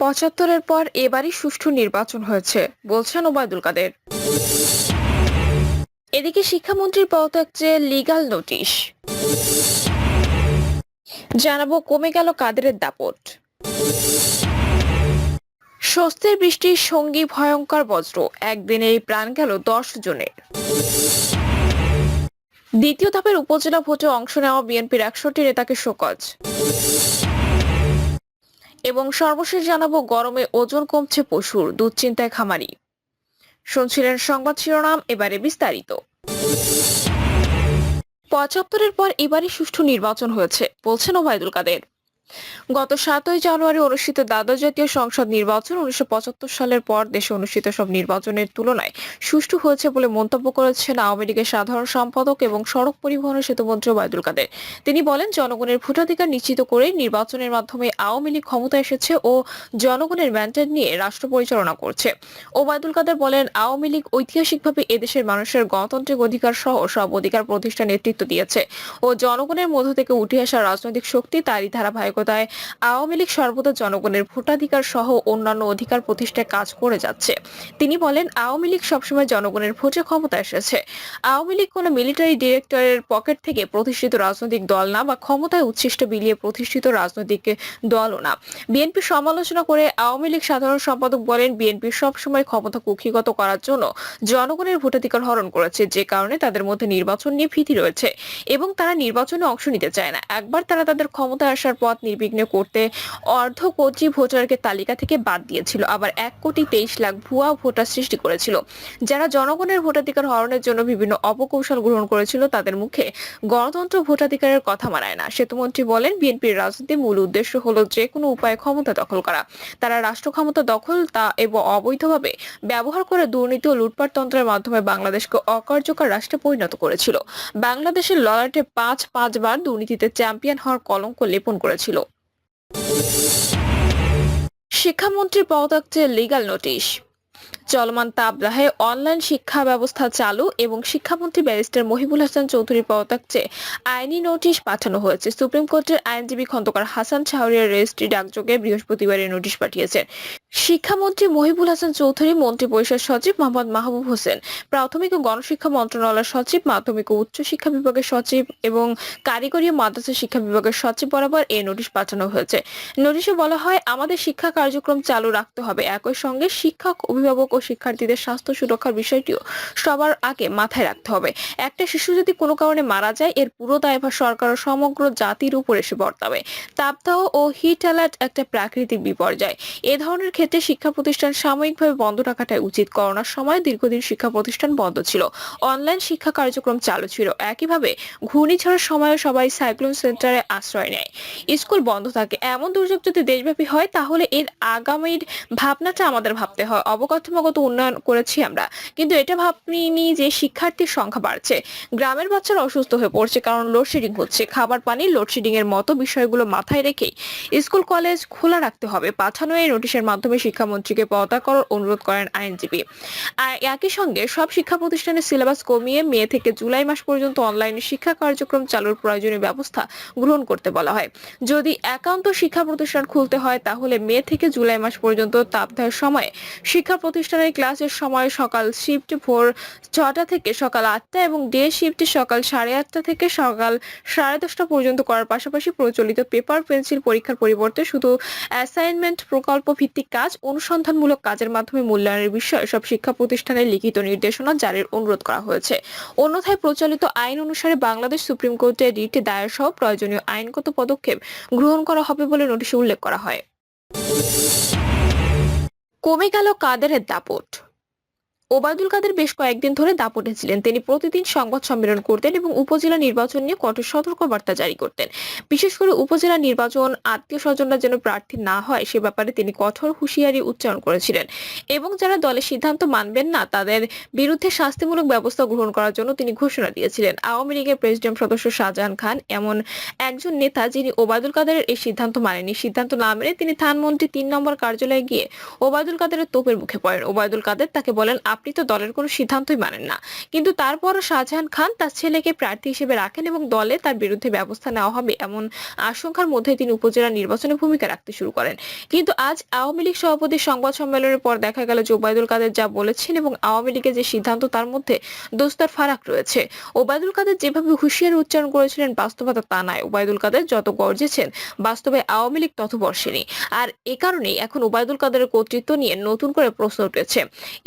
পঁচাত্তরের পর এবারই সুষ্ঠু নির্বাচন হয়েছে, বলছেন ওবায়দুল কাদের। এদিকে শিক্ষামন্ত্রীর পদত্যাগ চেয়ে লিগাল নোটিশ, জানাব কমে গেল কাদেরের দাপট। স্বস্তির বৃষ্টির সঙ্গী ভয়ঙ্কর বজ্র একদিনেই প্রাণ গেল দশ জনের। দ্বিতীয় ধাপের উপজেলা ভোটে অংশ নেওয়া বিএনপির একষট্টি নেতাকে শোকজ। এবং সর্বশেষ জানাব, গরমে ওজন কমছে পশুর দুশ্চিন্তায় খামারি। শুনছিলেন সংবাদ শিরোনাম, এবারে বিস্তারিত। পঁচাত্তরের পর এবারই সুষ্ঠু নির্বাচন হয়েছে, বলছেন ওবায়দুল কাদের। গত সাতই জানুয়ারি অনুষ্ঠিত দ্বাদশ জাতীয় সংসদ নির্বাচন উনিশশো পঁচাত্তর সালের পর দেশে অনুষ্ঠিত সব নির্বাচনের তুলনায় সুষ্ঠু হয়েছে বলে মন্তব্য করেছেন আওয়ামী লীগের সাধারণ সম্পাদক এবং সড়ক পরিবহন সেতুমন্ত্রী ওবায়দুল কাদের। তিনি বলেন, জনগণের ভোটাধিকার নিশ্চিত করে নির্বাচনের মাধ্যমে আওয়ামী লীগ ক্ষমতা এসেছে ও জনগণের ম্যান্ডেট নিয়ে রাষ্ট্র পরিচালনা করছে। ওবায়দুল কাদের বলেন, আওয়ামী লীগ ঐতিহাসিকভাবে এদেশের মানুষের গণতান্ত্রিক অধিকার সহ সব অধিকার প্রতিষ্ঠা নেতৃত্ব দিয়েছে ও জনগণের মধ্য থেকে উঠে আসা রাজনৈতিক শক্তি তারই ধারাবাহিকতায় আওয়ামী লীগ সর্বদা জনগণের ভোটাধিকার সহ অন্যান্য অধিকার প্রতিষ্ঠায় কাজ করে যাচ্ছে। তিনি বলেন, আওয়ামী লীগ সবসময় জনগণের ভোটে ক্ষমতা এসেছে। আওয়ামী লীগ কোনো মিলিটারি ডিরেক্টরের পকেট থেকে প্রতিষ্ঠিত রাজনৈতিক দল না বা ক্ষমতায় উচ্ছিষ্ট বিলিয়ে প্রতিষ্ঠিত রাজনৈতিক দলও না। বিএনপি সমালোচনা করে আওয়ামী লীগ সাধারণ সম্পাদক বলেন, বিএনপি সবসময় ক্ষমতা কুক্ষিগত করার জন্য জনগণের ভোটাধিকার হরণ করেছে, যে কারণে তাদের মধ্যে নির্বাচন নিয়ে ভীতি রয়েছে এবং তারা নির্বাচনে অংশ নিতে চায় না। একবার তারা তাদের ক্ষমতায় আসার পথ নির্বিঘ্নে করতে অর্ধ কোটি ভোটারকে তালিকা থেকে বাদ দিয়েছিল। আবার এক কোটি তেইশ লাখ ভুয়া ভোটার সৃষ্টি করেছিল। যারা জনগণের ভোটাধিকার হরণের জন্য বিভিন্ন অপকৌশল গ্রহণ করেছিল, তাদের মুখে গণতন্ত্র ভোটাধিকারের কথা মানায় না। সেতুমন্ত্রী বলেন, বিএনপির রাজনীতির মূল উদ্দেশ্য হলো যে কোনো উপায়ে ক্ষমতা দখল করা। তারা রাষ্ট্র ক্ষমতা দখল তা এবং অবৈধভাবে ব্যবহার করে দুর্নীতি ও লুটপাট তন্ত্রের মাধ্যমে বাংলাদেশকে অকার্যকর রাষ্ট্রে পরিণত করেছিল। বাংলাদেশের লড়াইটে পাঁচ পাঁচবার দুর্নীতিতে চ্যাম্পিয়ন হওয়ার কলঙ্ক লেপন করেছিল। শিক্ষামন্ত্রীর পদত্যাগ চেয়ে লিগাল নোটিশ চলমান তাপদাহে অনলাইন শিক্ষা ব্যবস্থা চালু এবং শিক্ষামন্ত্রী ব্যারিস্টার মহিবুল হাসান চৌধুরীর পদত্যাগ চেয়ে আইনি নোটিশ পাঠানো হয়েছে। সুপ্রিম কোর্টের আইনজীবী খন্দকার হাসান শাহরিয়ার রেজিস্ট্রি ডাকযোগে বৃহস্পতিবার এই নোটিশ পাঠিয়েছেন। শিক্ষামন্ত্রী মহিবুল হাসান চৌধুরী, মন্ত্রী পরিষদ সচিব মোহাম্মদ মাহবুব হোসেন, প্রাথমিক ও গণশিক্ষা মন্ত্রণালয়ের সচিব, মাধ্যমিক ও উচ্চ শিক্ষা বিভাগের সচিব এবং কারিগরি মাদ্রাসা শিক্ষা বিভাগের সচিব বরাবর এই নোটিশ পাঠানো হয়েছে। নোটিশে বলা হয়, আমাদের শিক্ষা কার্যক্রম চালু রাখতে হবে। একই সঙ্গে শিক্ষক, অভিভাবক ও শিক্ষার্থীদের স্বাস্থ্য সুরক্ষার বিষয়টিও সবার আগে মাথায় রাখতে হবে। একটা শিশু যদি কোনো কারণে মারা যায়, এর পুরো দায়ভার সরকার ও সমগ্র জাতির উপর এসে বর্তাবে। তাপদাহ ও হিট অ্যালার্ট একটা প্রাকৃতিক বিপর্যয়। এ ধরনের ক্ষেত্রে শিক্ষা প্রতিষ্ঠান সাময়িকভাবে বন্ধ রাখাটাই উচিত। করোনার সময় দীর্ঘদিন শিক্ষা প্রতিষ্ঠান বন্ধ ছিল। অনলাইন শিক্ষা কার্যক্রম চালু ছিল। একইভাবে ঘূর্ণিঝড়ের সময়ও সবাই সাইক্লোন সেন্টারে আশ্রয় নেয়। স্কুল বন্ধ থাকে। এমন দুর্যোগ যদি দেশব্যাপী হয়, তাহলে এর আগামীর ভাবনাটা আমাদের ভাবতে হয়। অবকাঠামোগত উন্নয়ন করেছি আমরা। কিন্তু এটা ভাবিনি যে শিক্ষার্থীর সংখ্যা বাড়ছে। গ্রামের বাচ্চারা অসুস্থ হয়ে পড়ছে কারণ লোডশেডিং হচ্ছে। খাবার, পানি লোডশেডিং এর মতো বিষয়গুলো মাথায় রেখে স্কুল, কলেজ খোলা রাখতে হবে। পাঠানো এই নোটিশের মাধ্যমে শিক্ষামন্ত্রীকে পদত্যাগ করার অনুরোধ করেন আইনজীবী। আর একই সঙ্গে সব শিক্ষা প্রতিষ্ঠানের সিলেবাস কমিয়ে মে থেকে জুলাই মাস পর্যন্ত অনলাইনে শিক্ষা কার্যক্রম চালুর প্রয়োজনীয় ব্যবস্থা গ্রহণ করতে বলা হয়। যদি একান্ত শিক্ষা প্রতিষ্ঠান খুলতে হয়, তাহলে মে থেকে জুলাই মাস পর্যন্ত তাপদাহের সময় শিক্ষা প্রতিষ্ঠানের ক্লাসের সময় সকাল শিফট ভোর ছটা থেকে সকাল আটটা এবং ডে শিফট সকাল সাড়ে আটটা থেকে সকাল সাড়ে দশটা পর্যন্ত করার পাশাপাশি প্রচলিত পেপার পেন্সিল পরীক্ষার পরিবর্তে শুধু অ্যাসাইনমেন্ট প্রকল্প ভিত্তিক কাজ, অনুসন্ধানমূলক কাজের মাধ্যমে মূল্যায়নের বিষয়ে সব শিক্ষা প্রতিষ্ঠানের লিখিত নির্দেশনা জারির অনুরোধ করা হয়েছে। অন্যথায় প্রচলিত আইন অনুসারে বাংলাদেশ সুপ্রিম কোর্টে রিট দায়ের সহ প্রয়োজনীয় আইনগত পদক্ষেপ গ্রহণ করা হবে বলে নোটিশে উল্লেখ করা হয়। কমে গেল কাদেরের দাপট? ওবায়দুল কাদের বেশ কয়েকদিন ধরে দাপটে ছিলেন। তিনি প্রতিদিন সংবাদ সম্মেলন করতেন এবং উপজেলা নির্বাচন নিয়ে কঠোর সতর্কবার্তা জারি করতেন। বিশেষ করে উপজেলা নির্বাচন আত্মীয় স্বজনরা যেন প্রার্থী না হয়, সে ব্যাপারে তিনি কঠোর হুঁশিয়ারি উচ্চারণ করেছিলেন এবং যারা দলের সিদ্ধান্ত মানবেন না, তাদের বিরুদ্ধে শাস্তিমূলক ব্যবস্থা গ্রহণ করার জন্য তিনি ঘোষণা দিয়েছিলেন। আওয়ামী লীগের প্রেসিডেন্ট সদস্য শাহজাহান খান এমন একজন নেতা যিনি ওবায়দুল কাদেরের এই সিদ্ধান্ত মানেনি সিদ্ধান্ত না মেনে তিনি থানমন্ত্রী তিন নম্বর কার্যালয়ে গিয়ে ওবায়দুল কাদেরের তোপের মুখে পড়েন। ওবায়দুল কাদের তাকে বলেন আপনি তো দলের কোনো সিদ্ধান্তই মানেন না। কিন্তু তারপরও শাহজাহান খান তার ছেলেকে প্রার্থী হিসেবে রাখেন এবং দলে তার বিরুদ্ধে ব্যবস্থা নেওয়া হবে এমন আশঙ্কার মধ্যে তিনি উপজেলা নির্বাচনে ভূমিকা রাখতে শুরু করেন। কিন্তু আজ আওয়ামী লীগ সভাপতির সংবাদ সম্মেলনের পর দেখা গেল যে ওবায়দুল কাদের যা বলেছেন এবং আওয়ামী লীগের যে সিদ্ধান্ত তার মধ্যে দোস্তার ফারাক রয়েছে। ওবায়দুল কাদের যেভাবে হুঁশিয়ারি উচ্চারণ করেছিলেন বাস্তবতা তা নয়। ওবায়দুল কাদের যত গর্জেছেন, বাস্তবে আওয়ামী লীগ তত বর্ষেনি। আর এ কারণেই এখন ওবায়দুল কাদের কর্তৃত্ব নিয়ে নতুন করে প্রশ্ন উঠেছে।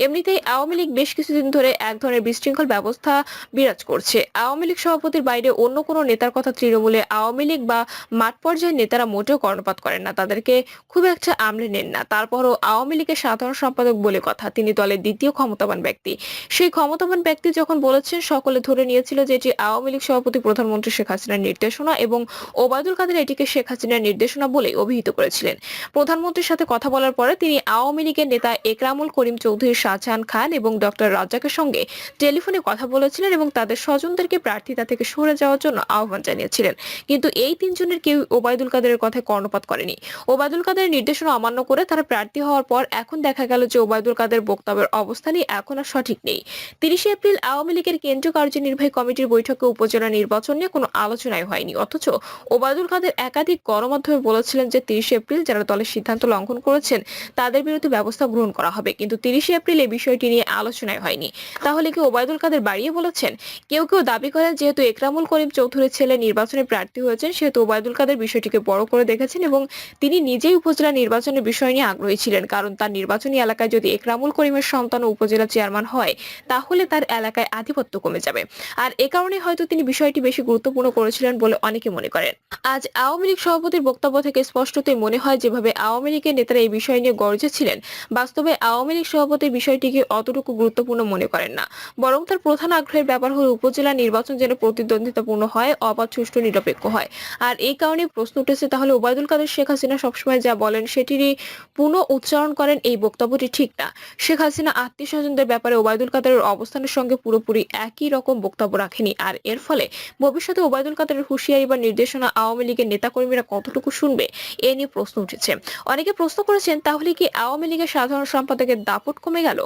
এমনিতেই আওয়ামী লীগ বেশ কিছুদিন ধরে এক ধরনের বিশৃঙ্খল ব্যবস্থা বিরাজ করছে। আওয়ামী লীগ সভাপতির বাইরে অন্য কোনো নেতার কথা তৃণমূলে আওয়ামী লীগ বা মাঠ পর্যায়ের নেতারা মোটেও কর্ণপাত করেন না। তাদেরকে খুব একটা আমলে নেন না। তারপরও আওয়ামী লীগের সাধারণ সম্পাদক বলে কথা, তিনি দলের দ্বিতীয় ক্ষমতাবান ব্যক্তি। সেই ক্ষমতাবান ব্যক্তি যখন বলেছেন, সকলে ধরে নিয়েছিল যে এটি আওয়ামী লীগ সভাপতি প্রধানমন্ত্রী শেখ হাসিনার নির্দেশনা এবং ওবায়দুল কাদের এটিকে শেখ হাসিনার নির্দেশনা বলে অভিহিত করেছিলেন। প্রধানমন্ত্রীর সাথে কথা বলার পরে তিনি আওয়ামী লীগের নেতা একরামুল করিম চৌধুরী, শাহজাহান খান এবং ডক্টর রাজ্জাকের সঙ্গে টেলিফোনে কথা বলেছিলেন এবং তাদের স্বজনদেরকে প্রার্থিতা থেকে সরে যাওয়ার জন্য আহ্বান জানিয়েছিলেন। কিন্তু এই তিনজনের কেউ ওবায়দুল কাদেরের কথায় কর্ণপাত করেনি। ওবায়দুল কাদেরের নির্দেশনা অমান্য করে তারা প্রার্থী হওয়ার পর এখন দেখা গেল যে ওবায়দুল কাদের বক্তব্যের অবস্থানই এখন আর সঠিক নেই। তিরিশে এপ্রিল আওয়ামী লীগের কেন্দ্রীয় কার্যনির্বাহী কমিটির বৈঠকে উপজেলা নির্বাচন নিয়ে কোনো আলোচনাই হয়নি। অথচ ওবায়দুল কাদের একাধিক গণমাধ্যমে বলেছিলেন যে তিরিশে এপ্রিল যারা দলের সিদ্ধান্ত লঙ্ঘন করেছেন, তাদের বিরুদ্ধে ব্যবস্থা গ্রহণ করা হবে। কিন্তু তিরিশে এপ্রিল এই বিষয়টি নিয়ে আলোচনাই হয়নি। তাহলে কি ওবায়দুল কাদের বাড়িয়ে বলেছেন? কেউ কেউ দাবি করেন যেহেতু একরামুল করিম চৌধুরীর ছেলে নির্বাচনে প্রার্থী হয়েছেন, সেহেতু ওবায়দুল কাদের বিষয়টিকে বড় করে দেখেছেন এবং তিনি নিজেই উপজেলা নির্বাচনের বিষয় নিয়ে আগ্রহী ছিলেন। কারণ তার নির্বাচনী এলাকায় যদি একরামুল করিমের সন্তান উপজেলা চেয়ারম্যান হয়, তাহলে তার এলাকায় আধিপত্য কমে যাবে। আর এ কারণে হয়তো তিনি বিষয়টি বেশি গুরুত্বপূর্ণ করেছিলেন বলে অনেকে মনে করেন। আজ আওয়ামী লীগ সভাপতির বক্তব্য থেকে স্পষ্টতই মনে হয়, যেভাবে আওয়ামী লীগের নেতারা এই বিষয় নিয়ে গর্জেছিলেন বাস্তবে আওয়ামী লীগ সভাপতির বিষয়টিকে অতটুকু গুরুত্বপূর্ণ মনে করেন না। বরং তার প্রধান আগ্রহের ব্যাপার হলো উপজেলা নির্বাচন যেন প্রতিদ্বন্দ্বিতাপূর্ণ হয়, অবাধ, সুষ্ঠু, নিরপেক্ষ হয়। আর এই কারণে প্রশ্ন উঠেছে তাহলে ওবায়দুল কাদের, শেখ হাসিনা সবসময় যা বলেন সেটিরই পুনঃ উচ্চারণ করেন এই বক্তব্যটি ঠিক না। শেখ হাসিনা আত্মীয় স্বজনদের ব্যাপারে ওবায়দুল কাদেরের অবস্থানের সঙ্গে পুরোপুরি একই রকম বক্তব্য রাখেনি। আর এর ফলে ভবিষ্যতে ওবায়দুল কাদেরের হুঁশিয়ারি বা নির্দেশনা আওয়ামী লীগের নেতাকর্মীরা কতটুকু শুনবে, এ নিয়ে প্রশ্ন উঠেছে। অনেকে প্রশ্ন করেছেন, তাহলে কি আওয়ামী লীগের সাধারণ সম্পাদকের দাপট কমে গেল?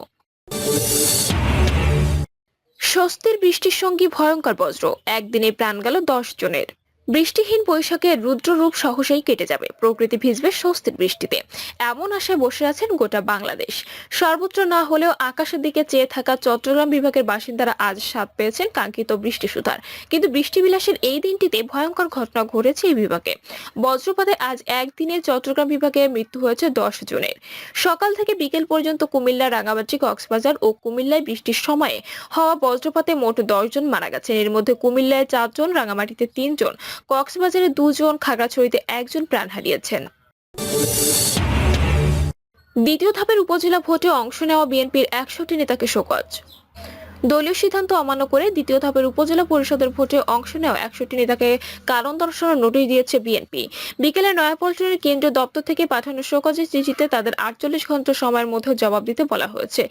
স্বস্তির বৃষ্টির সঙ্গে ভয়ঙ্কর বজ্র। একদিনে প্রাণ গেল দশ জনের। বৃষ্টিহীন বৈশাখে রুদ্ররূপ সহসাই কেটে যাবে। প্রকৃতি ভিজবে স্বস্তির বৃষ্টিতে। এমন আশায় বসে আছেন গোটা বাংলাদেশ। সর্বত্র না হলেও আকাশের দিকে চেয়ে থাকা চট্টগ্রাম বিভাগের বাসিন্দারা আজ স্বাদ পেয়েছেন কাঙ্ক্ষিত বৃষ্টি সুধার কিন্তু বৃষ্টি বিলাসের এই দিনটিতে ভয়ঙ্কর ঘটনা ঘটেছে এই বিভাগে। বজ্রপাতে আজ একদিনে চট্টগ্রাম বিভাগে মৃত্যু হয়েছে দশ জনের। সকাল থেকে বিকেল পর্যন্ত কুমিল্লা, রাঙামাটি, কক্সবাজার ও কুমিল্লায় বৃষ্টির সময়ে হওয়া বজ্রপাতে মোট দশ জন মারা গেছেন। এর মধ্যে কুমিল্লায় চারজন, রাঙামাটিতে তিনজন। কক্সবাজারে দুজন খাগড়াছড়িতে একজন প্রাণ হারিয়েছেন। দ্বিতীয় ধাপের উপজেলা ভোটে অংশ নেওয়া বিএনপির একষট্টি নেতাকে শোকজ। দলীয় সিদ্ধান্ত অমান্য করে দ্বিতীয় ধাপের উপজেলা পরিষদের ভোটে অংশ নেওয়া একষট্টি নেতাকে কারণ দর্শানোর নোটিশ দিয়েছে বিএনপি। বিকেলে নয়াপল্টনের কেন্দ্রীয় দপ্তর থেকে পাঠানো শোকজের চিঠিতে তাদের আটচল্লিশ ঘণ্টা সময়ের মধ্যে জবাব দিতে বলা হয়েছে।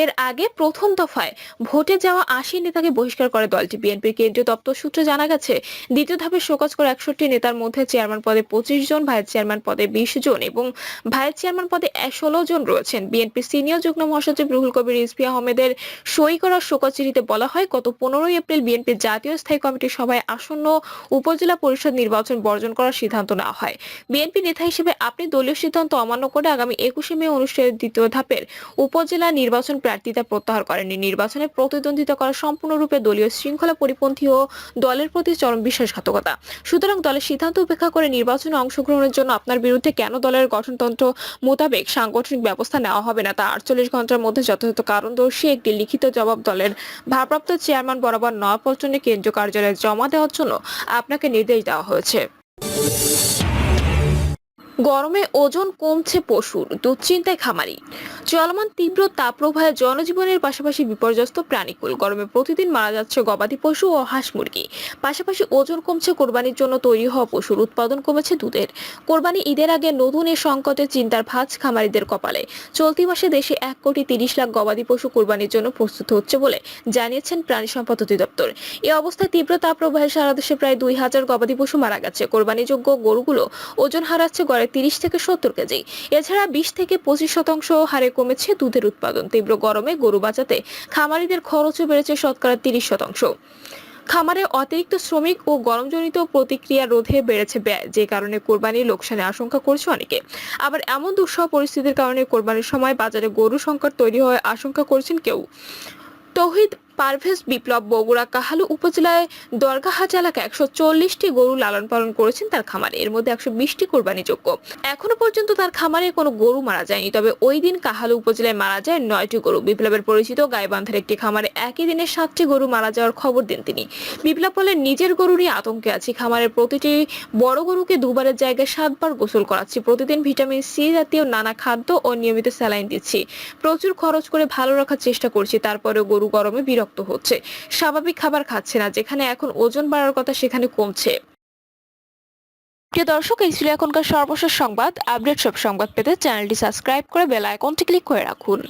এর আগে প্রথম দফায় ভোটে যাওয়া আশি নেতাকে বহিষ্কার করে দলটি। বিএনপির কেন্দ্রীয় দপ্তর সূত্রে জানা গেছে, দ্বিতীয় ধাপে শোকজ করে একষট্টি নেতার মধ্যে চেয়ারম্যান পদে পঁচিশ জন, ভাইস চেয়ারম্যান পদে বিশ জন এবং ভাইস চেয়ারম্যান পদে ষোলো জন রয়েছেন। বিএনপির সিনিয়র যুগ্ম মহাসচিব রুহুল কবির রিজভি আহমেদের সই করা শোকজ চিঠিতে বলা হয়, গত পনেরোই এপ্রিল বিএনপির জাতীয় স্থায়ী কমিটির সভায় আসন্ন উপজেলা পরিষদ নির্বাচন বর্জন করার সিদ্ধান্ত নেওয়া হয়। বিএনপি নেতা হিসেবে আপনি দলীয় সিদ্ধান্ত অমান্য করে আগামী একুশে মে অনুষ্ঠিত দ্বিতীয় ধাপের উপজেলা নির্বাচন প্রার্থিতা প্রত্যাহার করেননি। নির্বাচনে প্রতিদ্বন্দ্বিতা করা সম্পূর্ণরূপে দলীয় শৃঙ্খলা পরিপন্থী ও দলের প্রতি চরম বিশ্বাসঘাতকতা। সুতরাং দলের সিদ্ধান্ত উপেক্ষা করে নির্বাচনে অংশগ্রহণের জন্য আপনার বিরুদ্ধে কেন দলের গঠনতন্ত্র মোতাবেক সাংগঠনিক ব্যবস্থা নেওয়া হবে না? তা আটচল্লিশ ঘণ্টার মধ্যে যথাযথ কারণদর্শী একটি লিখিত জবাব দলের ভারপ্রাপ্ত চেয়ারম্যান বরাবর নয়াপল্টনে কেন্দ্রীয় কার্যালয়ে জমা দেওয়ার জন্য আপনাকে নির্দেশ দেওয়া হয়েছে। গরমে ওজন কমছে পশুর, দুশ্চিন্তায় খামারি। চলমান তীব্র তাপপ্রবাহে জনজীবনের পাশাপাশি বিপর্যস্ত প্রাণীকুল। গরমে প্রতিদিন মারা যাচ্ছে গবাদি পশু ও হাঁস মুরগি। পাশাপাশি ওজন কমছে কোরবানির জন্য তৈরি হওয়া পশুর, উৎপাদন কমেছে দুধের। কোরবানি ঈদের আগে নতুন এ সংকটে চিন্তার ভাঁজ খামারিদের কপালে। চলতি মাসে দেশে এক কোটি তিরিশ লাখ গবাদি পশু কোরবানির জন্য প্রস্তুত হচ্ছে বলে জানিয়েছেন প্রাণী সম্পদ অধিদপ্তর। এ অবস্থায় তীব্র তাপপ্রবাহে সারা দেশে প্রায় দুই হাজার গবাদি পশু মারা গেছে। কোরবানিযোগ্য গরুগুলো ওজন হারাচ্ছে গড়ে তিরিশ থেকে সত্তর কেজি। এছাড়া বিশ থেকে পঁচিশ শতাংশ হারে কমেছে দুধের উৎপাদন। তীব্র গরমে গরু বাঁচাতে খামারিদের খরচও বেড়েছে শতকরা তিরিশ শতাংশ। খামারে অতিরিক্ত শ্রমিক ও গরমজনিত প্রতিক্রিয়া রোধে বেড়েছে ব্যয়, যে কারণে কোরবানির লোকসানের আশঙ্কা করছে অনেকে। আবার এমন দুঃসহ পরিস্থিতির কারণে কোরবানির সময় বাজারে গরু সংকট তৈরি হওয়ার আশঙ্কা করছেন কেউ। তৌহিদ পারভেজ বিপ্লব বগুড়া কাহালু উপজেলায় দরগাহাট এলাকায় একশো চল্লিশটি গরু লালন পালন করেছেন তার খামারে। এর মধ্যে একশো বিশটি কোরবানিযোগ্য এখনও পর্যন্ত তার খামারে কোনো গরু মারা যায়নি, তবে ওই দিন কাহালু উপজেলায় মারা যায় নয়টি গরু। বিপ্লবের পরিচিত গাইবান্ধার একটি খামারে একই দিনে সাতটি গরু মারা যাওয়ার খবর দেন তিনি। বিপ্লব বলেন, নিজের গরু নিয়ে আতঙ্কে আছি। খামারের প্রতিটি বড় গরুকে দুবারের জায়গায় সাতবার গোসল করাচ্ছি। প্রতিদিন ভিটামিন সি জাতীয় নানা খাদ্য ও নিয়মিত স্যালাইন দিচ্ছি। প্রচুর খরচ করে ভালো রাখার চেষ্টা করছি, তারপরেও গরু গরমে বিরক্ত হচ্ছে। স্বাভাবিক খাবার খাচ্ছে না, যেখানে এখন ওজন বাড়ার কথা সেখানে কমছে। প্রিয় দর্শক, এই ছিল এখনকার সর্বশেষ সংবাদ। আপডেট সব সংবাদ পেতে চ্যানেলটি সাবস্ক্রাইব করে বেল আইকনটি ক্লিক করে রাখুন।